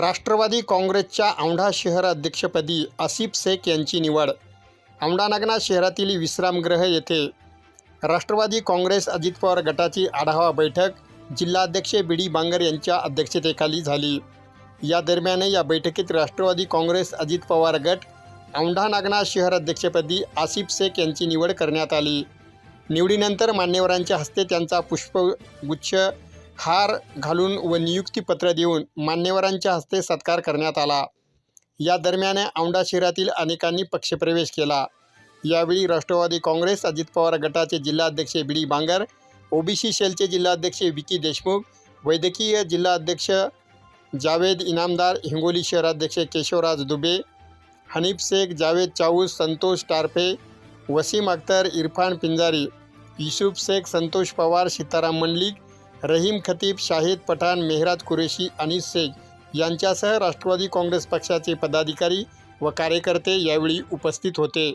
राष्ट्रवादी काँग्रेसच्या औंढा शहर अध्यक्षपदी आसिफ शेख यांची निवड. औंढा नागनाथ शहरातील विश्रामगृह येथे राष्ट्रवादी काँग्रेस अजित पवार गटाची आढावा बैठक जिल्हाध्यक्ष बी डी बांगर यांच्या अध्यक्षतेखाली झाली. या दरम्यान या बैठकीत राष्ट्रवादी काँग्रेस अजित पवार गट औंढा नागनाथ शहर अध्यक्षपदी आसिफ शेख यांची निवड करण्यात आली. निवडीनंतर मान्यवरांच्या हस्ते त्यांचा पुष्पगुच्छ हार घालून व नियुक्तीपत्र देऊन मान्यवरांच्या हस्ते सत्कार करण्यात आला. या दरम्यान औंढा शहरातील अनेकांनी पक्षप्रवेश केला. यावेळी राष्ट्रवादी काँग्रेस अजित पवार गटाचे जिल्हाध्यक्ष बी डी बांगर ओबीसी सेलचे जिल्हाध्यक्ष विकी देशमुख वैद्यकीय जिल्हाध्यक्ष जावेद इनामदार हिंगोली शहराध्यक्ष केशवराज दुबे हनीफ शेख जावेद चाऊस संतोष टारफे वसीम अख्तर इरफान पिंजारी युसुफ शेख संतोष पवार सीताराम मंडलिक रहीम खतीब शाहिद पठाण मेहराज कुरेशी अनिस शेख यांच्यासह राष्ट्रवादी काँग्रेस पक्षाचे पदाधिकारी व कार्यकर्ते यावेळी उपस्थित होते.